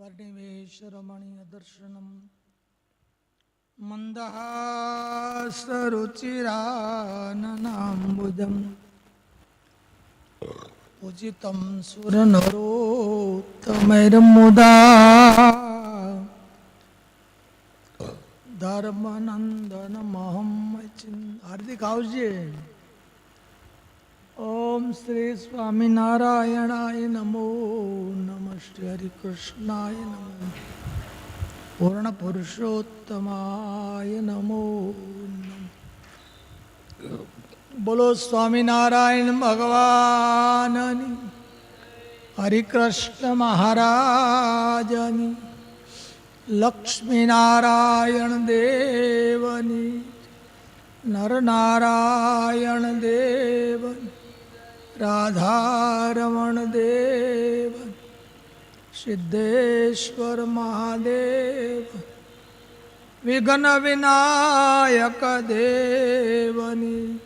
स्वर्णिवेशरमणीयदर्शनं मन्दहासरुचिराननाम्बुजं पूजितं सुरनरोत्तमैर्मुदा ધર્મનંદનમહમ હાર્દિક આવજે ઓમ શ્રી સ્વામિનારાયણાય નમો, નમ શ્રી હરિકૃષ્ણાય નમો પૂર્ણ પુરુષોત્તમાય નમો. બોલો સ્વામિનારાયણ ભગવાનની, હરિકૃષ્ણ મહારાજની, લક્ષ્મીનારાયણ દેવની, નરનારાયણ દેવ રાધારમણ દેવ સિદ્ધેશ્વર મહાદેવ વિઘ્ન વિનાયક દેવની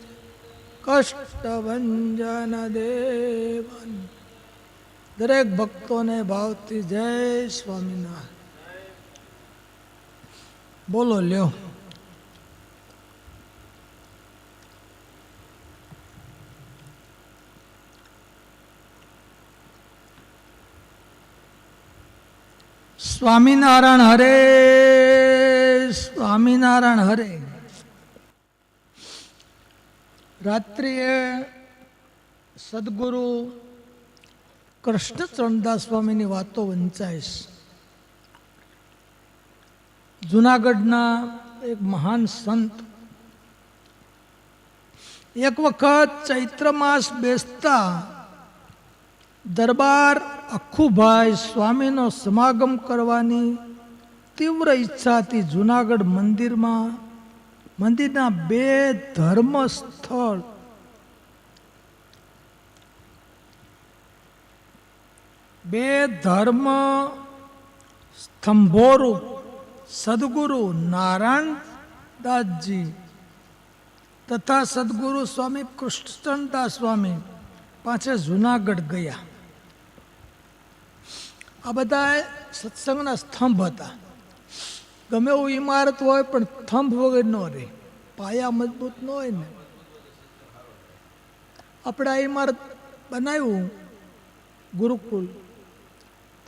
કષ્ટભંજન દેવની દરેક ભક્તોને ભાવથી જય સ્વામિનારાયણ. બોલો લ્યો. સ્વામિનારાયણ હરે સ્વામિનારાયણ હરે. રાત્રિએ સદગુરુ કૃષ્ણચરણદાસ સ્વામીની વાતો વંચાઈશ. જુનાગઢના એક મહાન સંત એક વખત ચૈત્ર માસ બેસતા દરબાર અખુભાઈ સ્વામીનો સમાગમ કરવાની તીવ્ર ઈચ્છાથી જૂનાગઢ મંદિરમાં, મંદિરના બે ધર્મ સ્થળ બે ધર્મ સ્તંભોરૂપ સદગુરુ નારાયણ દાસજી તથા સદગુરુ સ્વામી કૃષ્ણદાસ સ્વામી પાછળ જુનાગઢ ગયા. આ બધા સત્સંગના સ્તંભ હતા. ગમે એવું ઇમારત હોય, પણ સ્તંભ વગર ન રહે. પાયા મજબૂત ન હોય ને. આપણે આ ઇમારત બનાવ્યું ગુરુકુલ.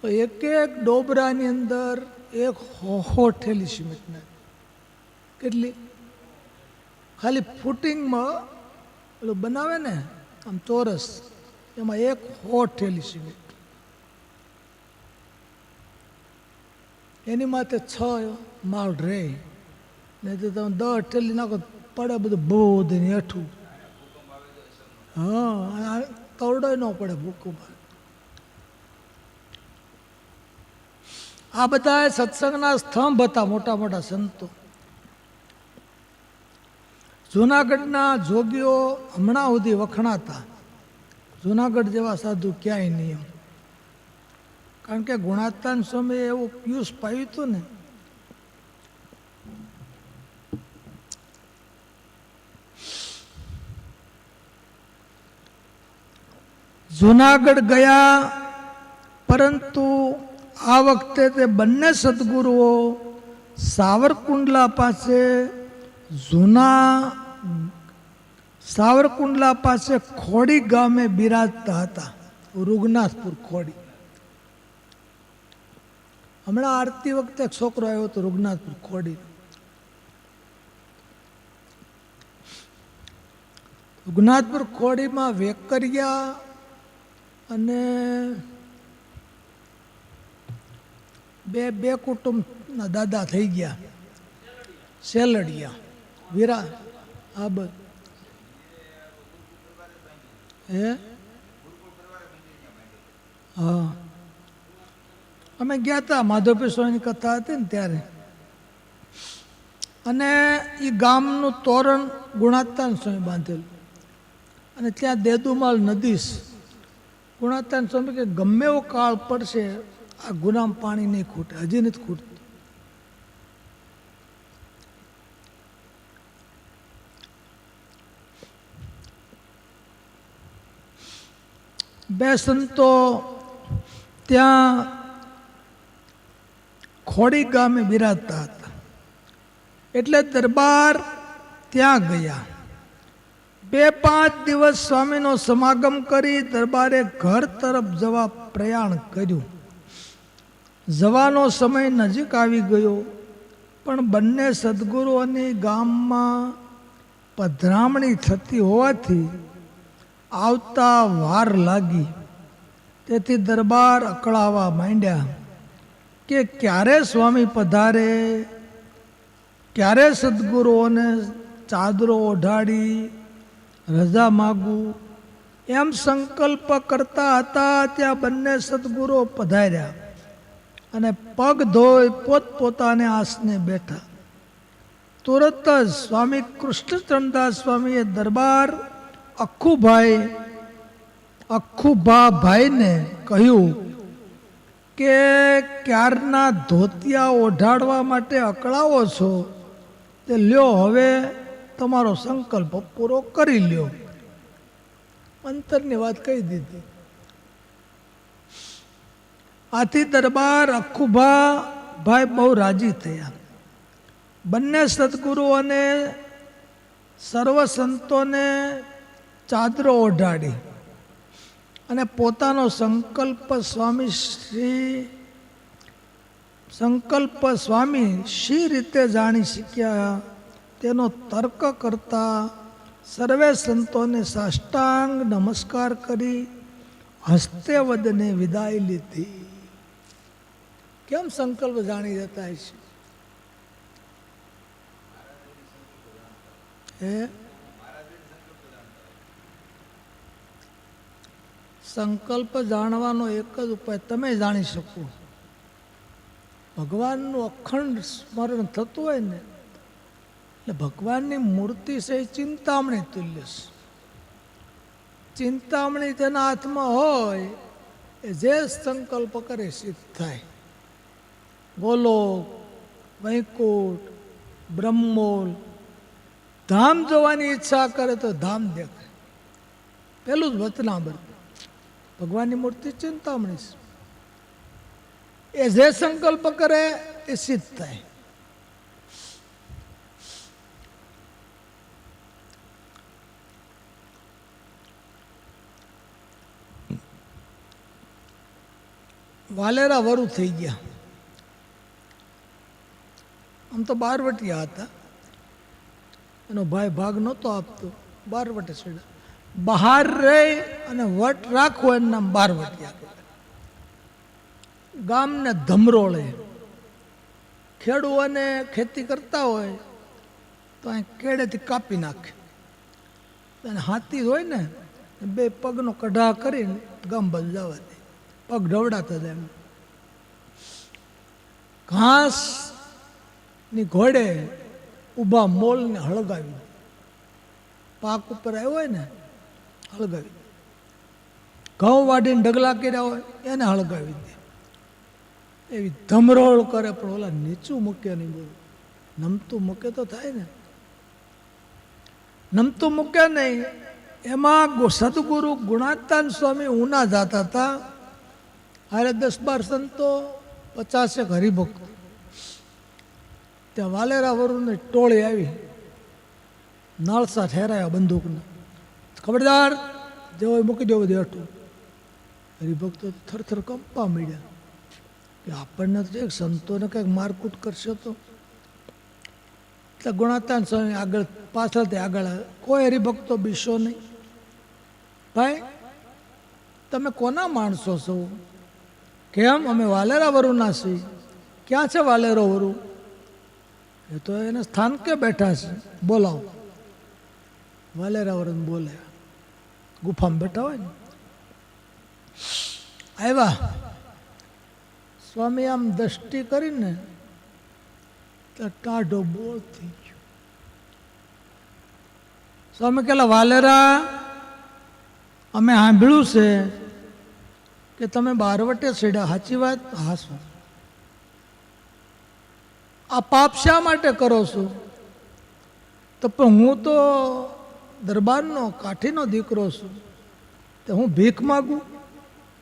તો એક એક ડોબરાની અંદર એક હોહો ઠેલી સિમેન્ટને. કેટલી? ખાલી ફૂટિંગમાં પેલું બનાવે ને, આમ ચોરસ, એમાં એક હો ઠેલી સિમેન્ટ. એની માથે છ માળ રહે નહીં તો તમે દ ઠેલી નાખો પડે બધું બોધ ને હેઠું. હા તવડો ન પડે ભૂકું આ બધા સત્સંગના સ્તંભ હતા, મોટા મોટા સંતો. જુનાગઢના જોગીઓ હમણાં સુધી વખણાતા. જુનાગઢ જેવા સાધુ ક્યાંય નહીં કારણ કે ગુણાતાન સમયે એવું પિયુષ પાયું હતું ને. જુનાગઢ ગયા, પરંતુ આ વખતે તે બંને સદગુરુઓ સાવરકુંડલા પાસે જૂના, સાવરકુંડલા પાસે ખોડી ગામે બિરાજતા હતા, રૂગનાથપુર ખોડી. હમણાં આરતી વખતે એક છોકરો આવ્યો હતો રૂગનાથપુર, ખોડી. રૂગનાથપુર ખોડીમાં વેકરિયા અને બે બે કુટુંબના દાદા થઈ ગયા. સેલડિયા, વીરા, આ બધ હે? હા. અમે ગયા હતા માધવપીર સ્વામીની કથા હતી ને ત્યારે અને એ ગામનું તોરણ ગુણાતાન સ્વામી બાંધેલું અને ત્યાં દેદુમાલ નદી. ગુણાતાન સ્વામી કે ગમે એવો કાળ પડશે, આ ગુનામ પાણી નહીં ખૂટે, હજી નથી ખૂટતું બે સંતો ત્યાં ખોડી ગામે બિરાજતા હતા. એટલે દરબાર ત્યાં ગયા. બે પાંચ દિવસ સ્વામીનો સમાગમ કરી દરબારે ઘર તરફ જવા પ્રયાણ કર્યું. જવાનો સમય નજીક આવી ગયો, પણ બંને સદગુરુઓની ગામમાં પધરામણી થતી હોવાથી આવતા વાર લાગી. તેથી દરબાર અકળાવા માંડ્યા. કે ક્યારે સ્વામી પધારે? ક્યારે સદગુરુઓને ચાદરો ઓઢાડી, રજા માગું? એમ સંકલ્પ કરતા હતા ત્યાં બંને સદગુરુઓ પધાર્યા અને પગ ધોઈ પોતપોતાને આસને બેઠા. તુરત જ સ્વામી કૃષ્ણચંદ્રદાસ સ્વામીએ દરબાર અખુભાઈ અખુભા ભાઈને કહ્યું કે ક્યારના ધોતિયા ઓઢાડવા માટે અકળાવો છો? તે લ્યો હવે તમારો સંકલ્પ પૂરો કરી લ્યો. અંતરની વાત કહી દીધી. આથી દરબાર અખુભા ભાઈ બહુ રાજી થયા. બંને સદગુરુઓને સર્વ સંતોને ચાદરો ઓઢાડી. અને પોતાનો સંકલ્પ સ્વામી શ્રી, સંકલ્પ સ્વામી શી રીતે જાણી શક્યા, તેનો તર્ક કરતા સર્વે સંતોને સાષ્ટાંગ નમસ્કાર કરી, હસ્તે વદને વિદાય લીધી. કેમ સંકલ્પ જાણી જતા છે હે? સંકલ્પ જાણવાનો એક જ ઉપાય તમે જાણી શકો. ભગવાનનું અખંડ સ્મરણ થતું હોય ને, એટલે ભગવાનની મૂર્તિ એ ચિંતામણી તુલ્ય છે. ચિંતામણી તેના હાથમાં હોય, એ જે સંકલ્પ કરે સિદ્ધ થાય. ગોલોક, વૈકુંઠ, બ્રહ્મોલ, ધામ જોવાની ઈચ્છા કરે તો ધામ દેખાય. પેલું જ વતનાબર ભગવાનની મૂર્તિ ચિંતામણી છે. એ જે સંકલ્પ કરે એ સિદ્ધ થાય. વાલેરા વરુ થઈ ગયા. આમ તો બારવટિયા હતા. એનો ભાઈ ભાગ નહોતો આપતો. બારવટે ચડ્યા. બહાર રહે અને વટ રાખવો એનું નામ બાર વટિયા ગામને ધમરોળે. ખેડૂઓને ખેતી કરતા હોય તો અહીં કેળેથી કાપી નાખે. અને હાથી હોય ને, બે પગનો કઢા કરીને ગામ બદલાવા દે. પગ ઢવડાતા જાય એમ. ઘાસની ઘોડે ઊભા મોલને હળગાવી પાક ઉપર આવ્યો હોય ને હળગાવી દે. ઘઉં વાઢીને ઢગલા કર્યા હોય એને હળગાવી દે. એવી ધમરોળ કરે, પણ ઓલા નીચું મૂકે નહીં બોલ. નમતું મૂકે તો થાય ને. નમતું મૂકે નહીં. એમાં સદગુરુ ગુણાતાન સ્વામી ઉના જાતા હતા. અરે દસ બાર સંતો પચાસેક હરિભક્તો. ત્યાં વાલેરા વરુની ટોળી આવી. નાળસા ઠેરાયા બંદૂકને. ખબરદાર જેવો મૂકી દેવો દેઠું હરિભક્તો થરથર કંપા મળ્યા. કે આપણને તો એક સંતોને કંઈક મારકૂટ કરશે તો? એટલે ગુણાતાન સ્વામી આગળ, પાછળથી આગળ કોઈ હરિભક્તો બીશો નહીં. ભાઈ, તમે કોના માણસો છો? કેમ? અમે વાલેરા વરુના છીએ. ક્યાં છે વાલેરો વરુ? એ તો એને સ્થાન કે બેઠા છે. બોલાવો. વાલેરા વરુને બોલે. ગુફામાં બેઠા હોય ને. આવ્યા. સ્વામી આમ દ્રષ્ટિ કરીને તો ટાઢો બોળ થઈ ગયો. સ્વામી કહેલા, વાલેરા, અમે સાંભળ્યું છે કે તમે બારવટે છેડ્યા સાચી વાત? હા, સ્વામી. આ પાપ શા માટે કરો છો? તો પણ હું તો દરબારનો કાઠીનો દીકરો છું, તો હું ભીખ માગું?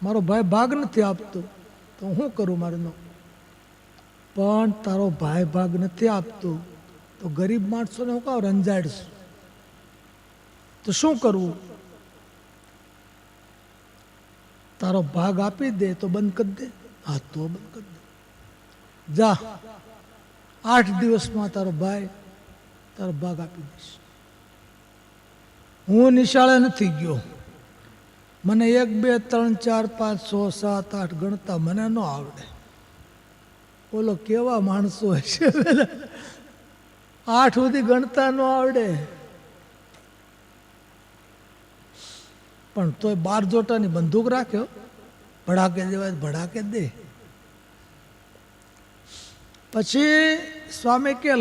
મારો ભાઈ ભાગ નથી આપતો, તો હું કરું મારનો પણ તારો ભાઈ ભાગ નથી આપતો, તો ગરીબ માણસોને હું કહું રંજાડીશ? તો શું કરવું? તારો ભાગ આપી દે તો બંધ કરી દે, હા તો બંધ કરી દે. જા, આઠ દિવસમાં તારો ભાઈ તારો ભાગ આપી દઈશ. હું નિશાળે નથી ગયો. મને એક, બે, ત્રણ, ચાર, પાંચ, છ, સાત, આઠ ગણતા મને ન આવડે. બોલો કેવા માણસો હશે? આઠ સુધી ગણતા ન આવડે. પણ તોય બાર જોટાની બંદૂક રાખ્યો ભડાકે દેવાય ભડાકે દે. પછી સ્વામી કે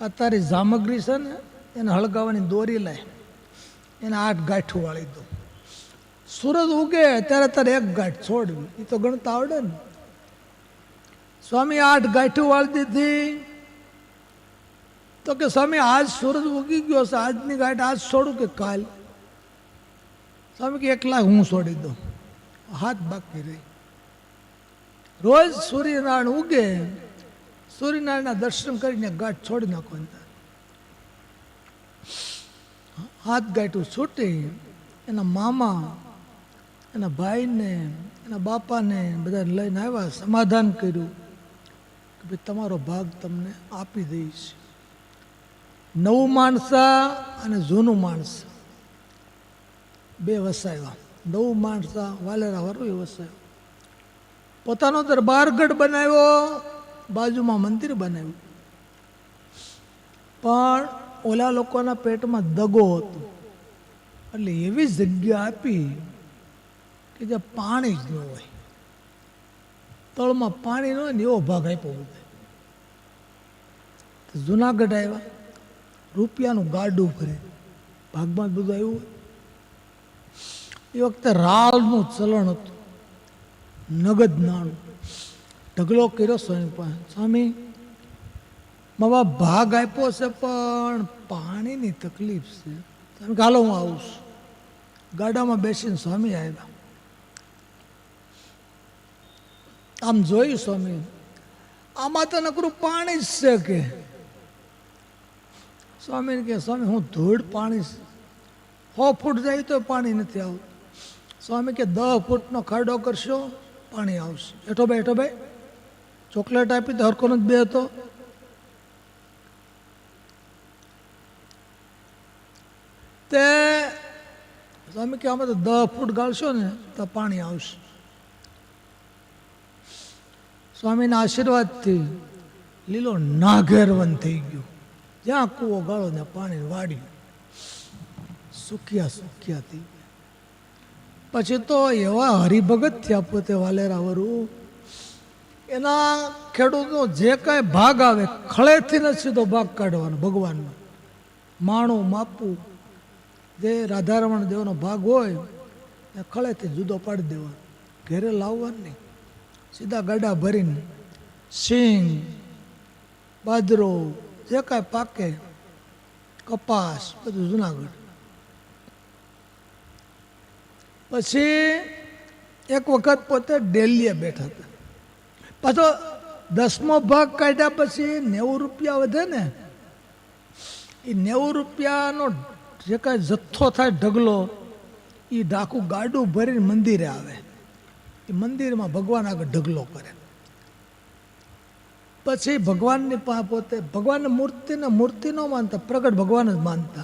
આ તારી સામગ્રી છે ને એને હળગાવાની દોરી લાય એને આઠ ગાંઠું વાળી દો સૂરજ ઉગે ત્યારે તારે એક ગાંઠ છોડવી. એ તો ગણતા આવડે ને. સ્વામી આઠ ગાંઠું વાળી દીધી. તો કે સ્વામી, આજ સૂરજ ઉગી ગયો છે. આજની ગાંઠ આજ છોડું કે કાલ? સ્વામી કે એકલા હું છોડી દઉં. હાથ બાકી રહી. રોજ સૂર્યનારાયણ ઉગે. સૂર્યનારાયણના દર્શન કરીને ગાંઠ છોડી નાખો હાથ ગાંઠું છૂટી એના મામા, એના ભાઈને, એના બાપાને બધાને લઈને આવ્યા, સમાધાન કર્યું કે ભાઈ તમારો ભાગ તમને આપી દઈશ. નવું માણસા અને જૂનું માણસ. બે વસાવ્યા. નવું માણસા, વાલેરા એ વસાવ્યું. પોતાનો દરબારગઢ બનાવ્યો, બાજુમાં મંદિર બનાવ્યું. પણ ઓલા લોકોના પેટમાં દગો હતો. એટલે એવી જગ્યા આપી કે જ્યાં પાણી જ ન હોય. તળમાં પાણી ન હોય ને એવો ભાગ આપ્યો બધે. જુનાગઢ આવ્યા, રૂપિયાનું ગાડું ફરે ભાગમાં જ બધું આવ્યું હોય. એ વખતે રાલનું ચલણ હતું. નગદ નાણું. ઢગલો કર્યો સ્વામી પાસે. સ્વામી મારા ભાગ આપ્યો છે, પણ પાણીની તકલીફ છે. તમે હાલો, હું આવું ગાડામાં બેસીને સ્વામી આવ્યા. આમ જોયું સ્વામી, આમાં તો નકરું પાણી જ છે કે. સ્વામીને કે, સ્વામી, હું ધૂળ પાણી. સો ફૂટ જાય તો પાણી નથી આવતું. સ્વામી કે દસ ફૂટનો ખાડો કરશો, પાણી આવશે. એઠો ભાઈ એઠો ભાઈ, ચોકલેટ આપી તો હરકો જ બે હતો તે સ્વામી કે આમાં તો દસ ફૂટ ગાળશો ને તો પાણી આવશે. સ્વામીના આશીર્વાદથી લીલો નાઘેરવન થઈ ગયો. જ્યાં કૂવો ગાળો ને પાણી વાળ્યું. સુખ્યા સુખ્યા થઈ પછી તો એવા હરિભગત થયા પોતે વાલેરાવરું. એના ખેડૂતનો જે કાંઈ ભાગ આવે ખળેથી ન સીધો ભાગ કાઢવાનો ભગવાનનો માણું માપવું. જે રાધારમણ દેવનો ભાગ હોય, એ ખળેથી જુદો પાડી દેવાનો. ઘેરે લાવવાનું નહીં. સીધા ગાડા ભરીને સિંગ, બાજરો, જે કાંઈ પાકે, કપાસ, બધું જુનાગઢ. પછી એક વખત પોતે ડેલીએ બેઠા હતા. પાછો દસમો ભાગ કાઢ્યા પછી નેવું રૂપિયા વધે ને એ નેવું રૂપિયાનો જે કાંઈ જથ્થો થાય ઢગલો એ ડાકું ગાડું ભરીને મંદિરે આવે. એ મંદિરમાં ભગવાન આગળ ઢગલો કરે. પછી ભગવાનની પા પોતે, ભગવાનની મૂર્તિને, મૂર્તિ ન માનતા, પ્રગટ ભગવાન જ માનતા.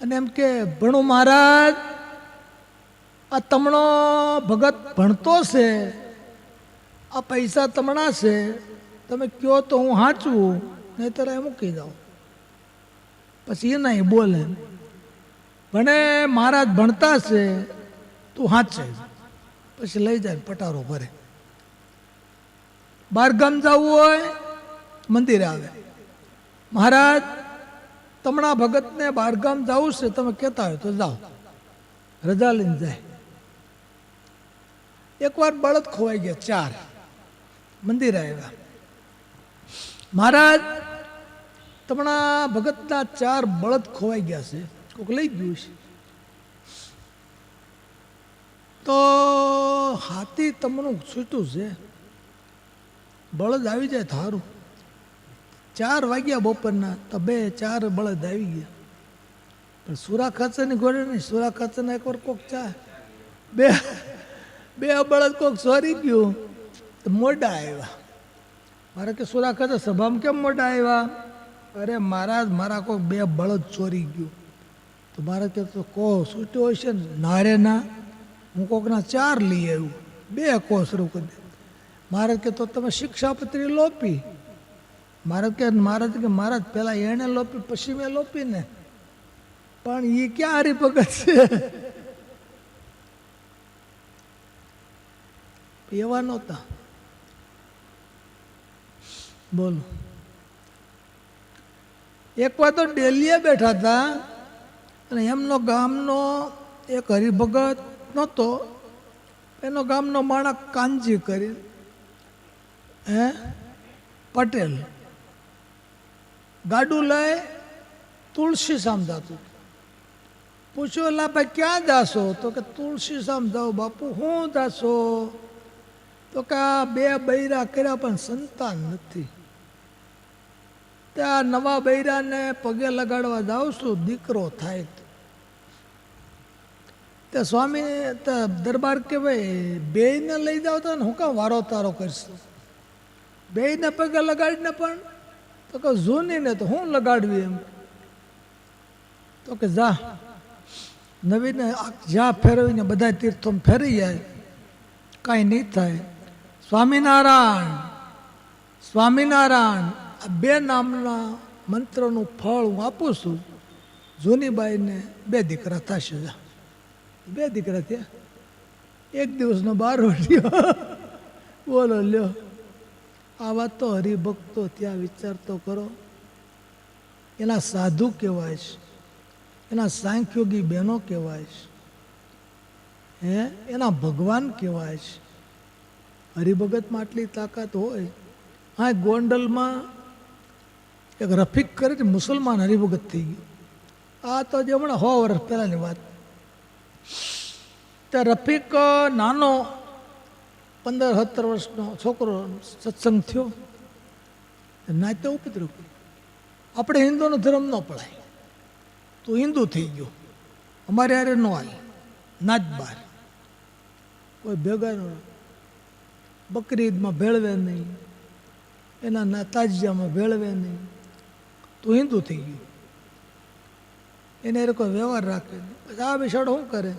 અને એમ કે, ભણો મહારાજ, આ તમણો ભગત ભણતો છે, આ પૈસા તમણા છે, તમે કયો તો હું હાંચવું, નહીતર એ મૂકી જાઓ પછી એ નહીં બોલે. ભણે મહારાજ ભણતા છે, તું હાંચે. પછી લઈ જાય પટારો ભરે. બહારગામ જવું હોય, મંદિરે આવે. મહારાજ, તમણા ભગતને બહારગામ જવું છે, તમે કહેતા હોય તો જાઓ. રજા લઈને જાય. એકવાર બળદ ખોવાઈ ગયા, ચાર. મંદિરે આવ્યા. મહારાજ તમણા ભગતના ચાર બળદ ખોવાઈ ગયા છે. કોઈક લઈ ગયું છે. તો હાથી તમનું છૂટું છે. બળદ આવી જાય થારું ચાર વાગ્યા બપોરના, તો બે, ચાર બળદ આવી ગયા. પણ સુરા ખાચરની ઘોડે નહીં, સુરા ખાચરના એકવાર કોક ચા. બે બે બળદ કોક સોરી ગયું. તો મોડા આવ્યા. મારે કે સુરા ખાચર સભામાં કેમ મોટા આવ્યા? અરે મહારાજ મારા કોઈ બે બળદ ચોરી ગયું. તો મારે કે તો કહો, છૂટ્યો હશે ને? નારે ના. હું કોકના ચાર લઈ આવ્યું. બે કો શરૂ કરી મારે કે તો તમે શિક્ષાપત્રી લોપી. મારે કે મહારાજ કે મારા પહેલાં એણે લોપી, પછી મેં લોપી ને પણ એ ક્યાં હરિભગત છે? એવા નહોતા. બોલો. એક વાર તો ડેલીએ બેઠા હતા અને એમનો ગામનો એક હરિભગત નહોતો. એનો ગામનો માણસ કાંજી કરી, હે, પટેલ. ગાડું લઈ તુલસી સામ જાતું. પૂછ્યું, એલા ભાઈ, ક્યાં જાશો? તો કે, તુલસી સામ જાઓ બાપુ, હું જાશો? તો કે, આ બે બૈરા કર્યા પણ સંતાન નથી. ત્યાં નવા બૈરાને પગે લગાડવા જાઉં છું, દીકરો થાય તે. સ્વામી દરબાર કે ભાઈ બેયને લઈ જાવ તો હું કાં વારો તારો કરશું? બેયને પગે લગાડીને પણ તો કે જૂનીને તો હું લગાડવી એમ. તો કે, જા. નવીને જ્યાં ફેરવીને બધા તીર્થો ફેરી જાય. કાંઈ નહીં થાય. સ્વામિનારાયણ સ્વામિનારાયણ બે નામના મંત્રનું ફળ હું આપું છું. જૂનીબાઈને બે દીકરા થશે. બે દીકરા થયા. એક દિવસનો બાર વળ્યો બોલો, લ્યો. આ વાત તો હરિભક્તો ત્યાં વિચાર તો કરો. એના સાધુ કહેવાય છે. એના સાંખ્યોગી બહેનો કહેવાય છે. હે? એના ભગવાન કહેવાય છે. હરિભગતમાં આટલી તાકાત હોય. હા, ગોંડલમાં એક રફીક કરીને મુસલમાન હરિભગત થઈ ગયું આ તો જે હમણાં સો વર્ષ પહેલાંની વાત. તે રફીક નાનો પંદર, સત્તર વર્ષનો છોકરો સત્સંગ થયો. નાતે ઉપદ્રવ કર્યો. આપણે હિન્દુનો ધર્મ ન પડાય. તું હિન્દુ થઈ ગયો. અમારે યારે ન હાલે. નાચ બહાર કોઈ ભેગા ન. બકરી ઈદમાં ભેળવે નહીં. એના તાજિયામાં ભેળવે નહીં. તું હિન્દુ થઈ ગયો. એને એ લોકો વ્યવહાર રાખે આ વિશાળ શું કરે?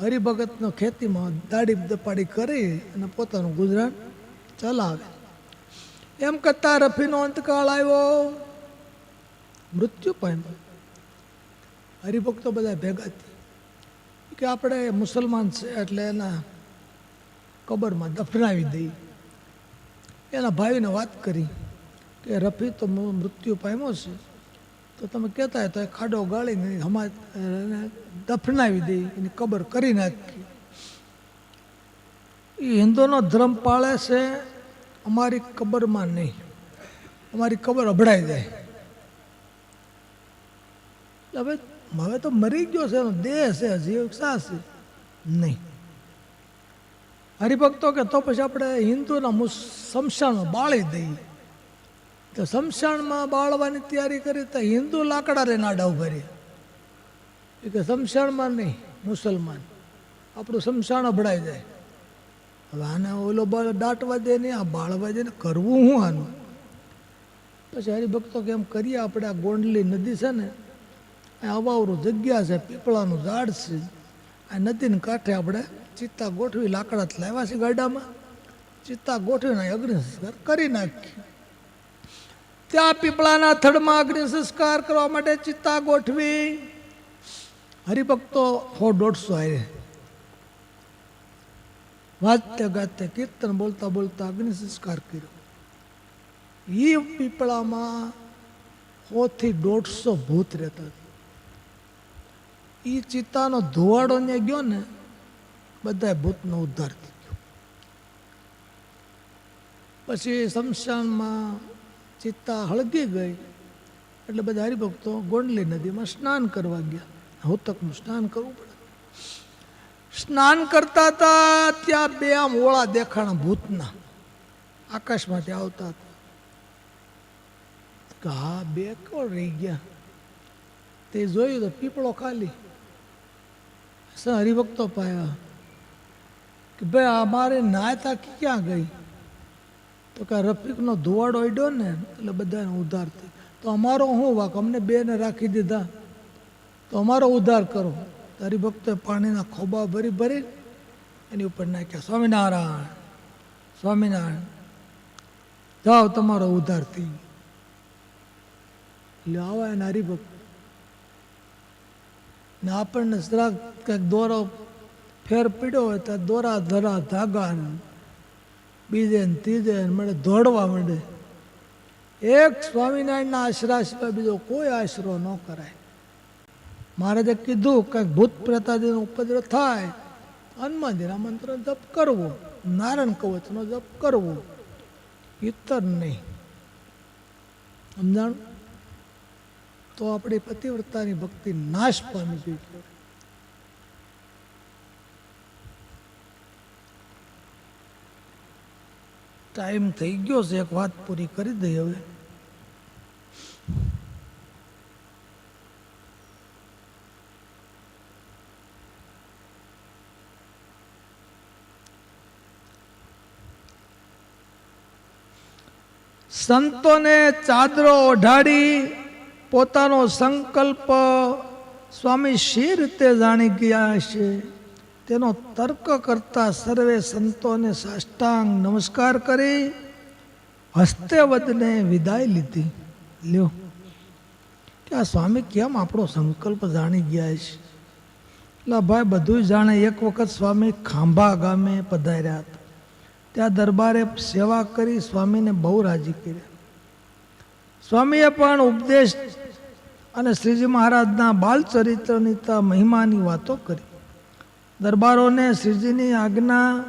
હરિભગતનો ખેતીમાં દાડી દપાડી કરી અને પોતાનું ગુજરાન ચલાવે. એમ કરતા રફીનો અંતકાળ આવ્યો. મૃત્યુ પામ્યો. હરિભક્તો બધા ભેગા થયા. કે આપણે મુસલમાન છે એટલે એના કબરમાં દફનાવી દઈએ. એના ભાઈને વાત કરી. કે રફી તો મૃત્યુ પામ્યો છે. તો તમે કહેતા હોય તો એ ખાડો ગાળીને હમા દફનાવી દઈ એની કબર કરી નાખી. એ હિન્દુનો ધર્મ પાળે છે, અમારી કબરમાં નહીં. અમારી કબર અભડાઈ જાય. હવે હવે તો મરી ગયો છે, એનો દેહ છે જીવ છે. નહીં. હરિભક્તો કે તો પછી આપણે હિન્દુના મુ શમશાનમાં બાળી દઈએ. તો શમશાનમાં બાળવાની તૈયારી કરી તો હિન્દુ લાકડા લઈને આડા ઊભા રહ્યા. એ કે શમશાનમાં નહીં, મુસલમાન. આપણું શમશાન અભડાઈ જાય. હવે આને ઓલો બાળ દાટવા દે નહીં, આ બાળવા દે ને કરવું હું આનું? પછી હરિભક્તો કે એમ કરીએ આપણે આ ગોંડલી નદી છે ને, આ અવાવરું જગ્યા છે, પીપળાનું ઝાડ છે. આ નદીને કાંઠે આપણે ચિત્તા ગોઠવી લાકડા લાવ્યા છે ગાડામાં. ચિત્તા ગોઠવીને અગ્નિ સંસ્કાર કરી નાખી ત્યાં પીપળાના થડમાં અગ્નિ સંસ્કાર કરવા માટે ચિત્તા ગોઠવી. હરિભક્તો સો દોઢસો આવે વાજતે ગાતે કીર્તન બોલતા બોલતા અગ્નિ સંસ્કાર કર્યો. એ પીપળામાં સોથી દોઢસો ભૂત રહેતા એ ચિત્તાનો ધોવાડો ને ગયો ને બધા ભૂતનો ઉદ્ધાર થઈ ગયો. પછી શમશાનમાં ચિત્તા હળગી ગઈ. એટલે બધા હરિભક્તો ગોંડલી નદીમાં સ્નાન કરવા ગયા. હોતકનું સ્નાન કરવું પડે. સ્નાન કરતા હતા ત્યાં બે આમ ઓળા દેખાણા ભૂતના. આકાશમાંથી આવતા હતા. હા, બે કોણ રહી ગયા? તે જોયું તો પીપળો ખાલી. હરિભક્તો પાયા કે ભાઈ અમારે નાયતા ક્યાં ગઈ? તો કે રફીકનો ધુવાડો અડ્યો ને, એટલે બધાને ઉધાર થઈ તો અમારો શું વાક? અમને બેને રાખી દીધા. તો અમારો ઉદ્ધાર કરો. હરિભક્તોએ પાણીના ખોબા ભરી ભરી એની ઉપર નાખ્યા. સ્વામિનારાયણ સ્વામિનારાયણ, જાઓ તમારો ઉદ્ધાર થઈ. એટલે આવા એના હરિભક્ત ને આપણને જરાક કંઈક દોરો ફેર પીડ્યો હોય તો દોરા ધરા ધાગા બીજે ને ત્રીજે મને દોડવા માંડે. એક સ્વામિનારાયણના આશરા સિવાય બીજો કોઈ આશરો ન કરાય. મહારાજે કીધું કંઈક ભૂત પ્રેતાદીનો ઉપદ્રવ થાય, હનુમાનજીના મંત્ર જપ કરવો, નારાયણ કવચનો જપ કરવો ઇતર નહીં. સમજાણ? તો આપણી પતિવ્રતાની ભક્તિ નાશ પામી જઈ ટાઈમ થઈ ગયો છે, એક વાત પૂરી કરી દઈ હવે. સંતોને ચાદરો ઓઢાડી પોતાનો સંકલ્પ સ્વામી શી રીતે જાણી ગયા હશે? તેનો તર્ક કરતા સર્વે સંતોને સાષ્ટાંગ નમસ્કાર કરી હસ્તેવદને વિદાય લીધી. લ્યો. કે આ સ્વામી કેમ આપણો સંકલ્પ જાણી ગયા છે? એટલે ભાઈ બધું જાણે. એક વખત સ્વામી ખાંભા ગામે પધાર્યા હતા. ત્યાં દરબારે સેવા કરી સ્વામીને બહુ રાજી કર્યા. સ્વામીએ પણ ઉપદેશ અને શ્રીજી મહારાજના બાલચરિત્રની મહિમાની વાતો કરી. દરબારોને શ્રીજીની આજ્ઞા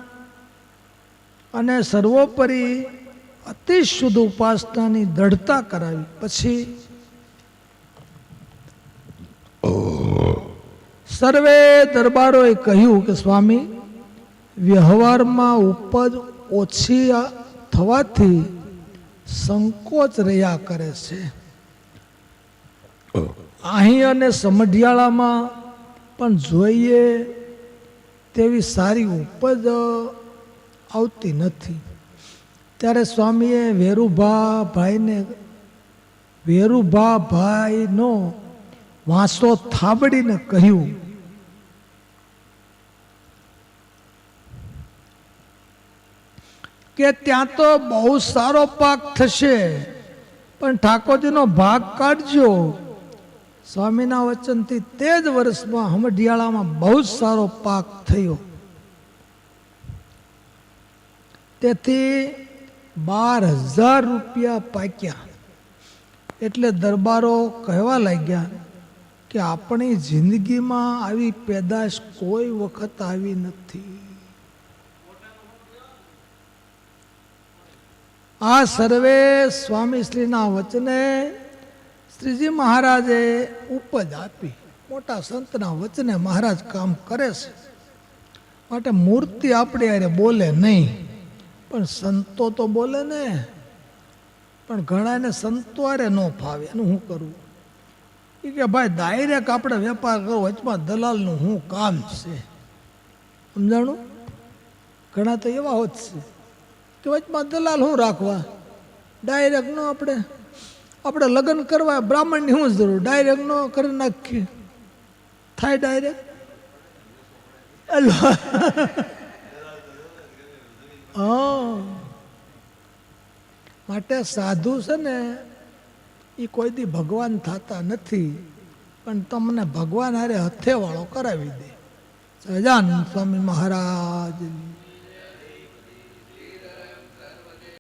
અને સર્વોપરી અતિ શુદ્ધ ઉપાસનાની દ્રઢતા કરાવી. પછી સર્વે દરબારોએ કહ્યું કે, સ્વામી, વ્યવહારમાં ઉપજ ઓછી થવાથી સંકોચ રહ્યા કરે છે. અહીં અને સમઢિયાળામાં પણ જોઈએ તેવી સારી ઉપજ આવતી નથી. ત્યારે સ્વામીએ વેરુભા ભાઈને વેરુભા ભાઈનો વાંસો થાબડીને કહ્યું, કે ત્યાં તો બહુ સારો પાક થશે, પણ ઠાકોરજીનો ભાગ કાઢજો. સ્વામીના વચનથી તે જ વર્ષમાં હમઢિયાળામાં બહુ જ સારો પાક થયો. તેથી બાર હજાર રૂપિયા પાક્યા. એટલે દરબારો કહેવા લાગ્યા કે આપણી જિંદગીમાં આવી પેદાશ કોઈ વખત આવી નથી. આ સર્વે સ્વામીશ્રીના વચને શ્રીજી મહારાજે ઉપજ આપી. મોટા સંતના વચને મહારાજ કામ કરે છે. માટે મૂર્તિ આપણે અરે બોલે નહીં. પણ સંતો તો બોલે ને. પણ ઘણાને સંતો અરે ન ફાવે. એનું શું કરવું એ કે ભાઈ ડાયરેક્ટ આપણે વેપાર કરો, વચમાં દલાલનું શું કામ છે. સમજાણું? ઘણા તો એવા હોત છે કે વચમાં દલાલ શું રાખવા? ડાયરેક્ટ ન આપણે. આપણે લગ્ન કરવા બ્રાહ્મણની શું જરૂર? ડાયરેક્ટ નો કરી નાખીએ. થાય ડાયરેક્ટ હા. માટે સાધુ છે ને, એ કોઈ દી ભગવાન થતા નથી. પણ તમને ભગવાન હારે હથેવાળો કરાવી દે. સજાનંદ સ્વામી મહારાજ